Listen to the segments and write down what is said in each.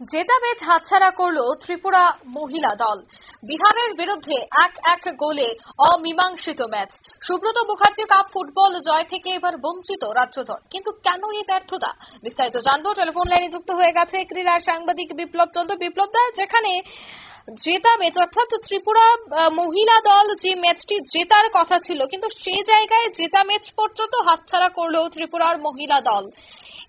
জেতা ম্যাচ হাতছাড়া করল ত্রিপুরা মহিলা দল। বিহারের বিরুদ্ধে এক এক গোলে অমীমাংসিত match. Subrata Mukherjee cup football জয় থেকে এবার বঞ্চিত রাজ্য দল। কিন্তু কেন এই ব্যর্থতা? বিস্তারিত জানব। টেলিফোন লাইনে যুক্ত হয়ে গেছে ক্রীড়া সাংবাদিক বিপ্লব চন্দ্র। বিপ্লব দা, যেখানে জেতা ম্যাচ, অর্থাৎ ত্রিপুরা মহিলা দল যে ম্যাচটি জেতার কথা ছিল, কিন্তু সেই জায়গায় জেতা ম্যাচ পর্যন্ত হাতছাড়া করল ত্রিপুরার মহিলা দল।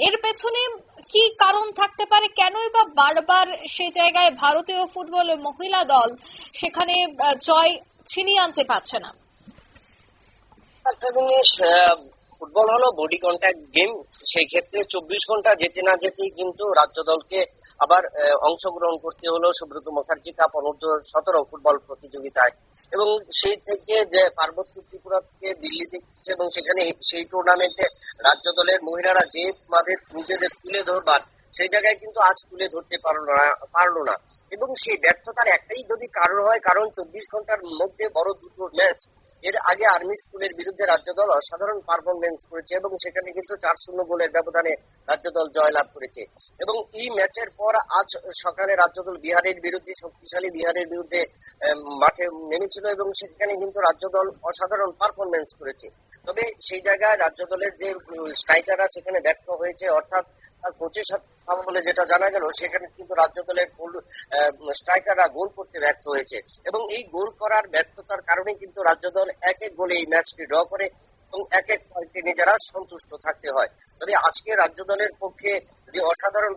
এর পেছনে কি কারণ থাকতে পারে? কেনই বা বারবার সে জায়গায় ভারতীয় ফুটবল মহিলা দল সেখানে জয় ছিনিয়ে আনতে পারছে না? একটা জিনিস ফুটবল হলো বডি কন্ট্যাক্ট গেম সেই ক্ষেত্রে চব্বিশ ঘণ্টা যেতে না যেতেই কিন্তু রাজ্য দলকে আবার অংশগ্রহণ করতে হলো সুব্রত মুখার্জি কাপ অনূর্ধ্ব সতেরো ফুটবল প্রতিযোগিতায়। এবং সেই থেকে যে পার্বত্য ত্রিপুরা থেকে দিল্লিতে গেছে এবং সেখানে সেই টুর্নামেন্টে রাজ্য দলের মহিলারা যে মাদের নিজেদের তুলে ধরবার, সেই জায়গায় কিন্তু আজ তুলে ধরতে পারল না পারল না। এবং সেই ব্যর্থতার একটাই যদি কারণ হয়, কারণ চব্বিশ ঘণ্টার মধ্যে বড় দুটো ম্যাচ এর আগে আর্মি স্কুলের বিরুদ্ধে রাজ্য দল অসাধারণ পারফরমেন্স করেছে এবং সেখানে কিন্তু চার শূন্য গোলের ব্যবধানে রাজ্য দল জয়লাভ করেছে। এবং এই ম্যাচের পর আজ সকালে রাজ্য দল বিহারের বিরুদ্ধে, শক্তিশালী বিহারের বিরুদ্ধে মাঠে নেমেছিল এবং সেখানে কিন্তু রাজ্য দল অসাধারণ পারফরমেন্স করেছে। তবে সেই জায়গায় রাজ্য দলের যে স্ট্রাইকাররা সেখানে ব্যর্থ হয়েছে, অর্থাৎ কোচের সাথে বলে যেটা জানা গেল, সেখানে কিন্তু রাজ্য দলের স্ট্রাইকাররা গোল করতে ব্যর্থ হয়েছে। এবং এই গোল করার ব্যর্থতার কারণে কিন্তু রাজ্য দল এক এক গোলে এই ম্যাচটি ড্র করে এবং এক এক পয়েন্টে নিজেরা সন্তুষ্ট থাকতে হয়। তবে আজকে রাজ্য দলের পক্ষে যে অসাধারণ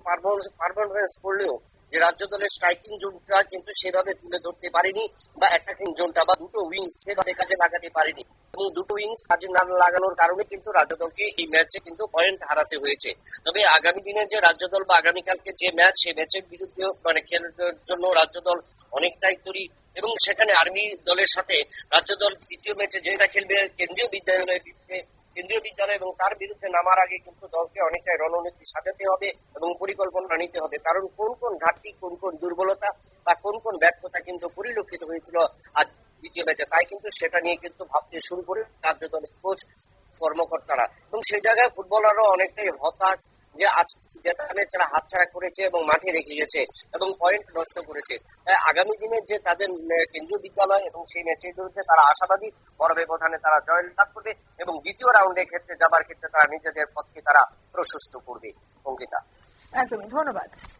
পারফরমেন্স করলেও যে রাজ্য দলের স্ট্রাইকিং জোনটা কিন্তু সেভাবে তুলে ধরতে পারেনি বা অ্যাটাকিং জোনটা বা দুটো উইংস সেভাবে কাজে লাগাতে পারেনি। এবং দুটো উইংস কাজে না লাগানোর কারণে কিন্তু রাজ্য দলকে এই ম্যাচে কিন্তু পয়েন্ট হারাতে হয়েছে। তবে আগামী দিনে যে রাজ্য দল বা আগামীকালকে যে ম্যাচ সেই ম্যাচের বিরুদ্ধে মানে খেলার জন্য রাজ্য দল অনেকটাই তৈরি। এবং সেখানে আর্মি দলের সাথে রাজ্য দল দ্বিতীয় ম্যাচে যেটা খেলবে, কেন্দ্রীয় বিদ্যালয়ের বিরুদ্ধে কেন্দ্রীয় বিদ্যালয় এবং তার বিরুদ্ধে নামার আগে কিন্তু দলকে অনেকটাই রণনীতি সাজাতে হবে এবং পরিকল্পনা নিতে হবে। কারণ কোন কোন ঘাটতি, কোন কোন দুর্বলতা বা কোন কোন ব্যর্থতা কিন্তু পরিলক্ষিত হয়েছিল আজ দ্বিতীয় ম্যাচে, তাই কিন্তু সেটা নিয়ে কিন্তু ভাবতে শুরু করে কার্যদলের দলের কোচ কর্মকর্তারা। এবং সে জায়গায় ফুটবলাররা অনেকটাই হতাশ যে আজকে যারা হাত হাতছাড়া করেছে এবং মাঠে রেখে গেছে এবং পয়েন্ট নষ্ট করেছে। আগামী দিনে যে তাদের কেন্দ্রীয় বিদ্যালয় এবং সেই ম্যাচের বিরুদ্ধে তারা আশাবাদী বড় ব্যবধানে তারা জয় লাভ করবে এবং দ্বিতীয় রাউন্ডের ক্ষেত্রে যাবার ক্ষেত্রে তারা নিজেদের পক্ষে তারা প্রশস্ত করবে। অঙ্কিতা। একদমই, ধন্যবাদ।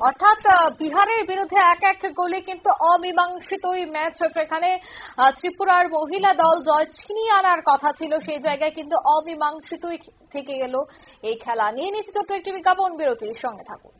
অর্থাৎ বিহারের বিরুদ্ধে এক এক গোলে কিন্তু অমীমাংসিত ওই ম্যাচ আহ, ত্রিপুরার মহিলা দল জয় ছিনিয়ে আনার কথা ছিল সেই জায়গায় কিন্তু অমীমাংসিতই থেকে গেল এই খেলা। নিয়ে নিচ্ছে ছোট্ট একটি বিজ্ঞাপন বিরতির সঙ্গে থাকুন।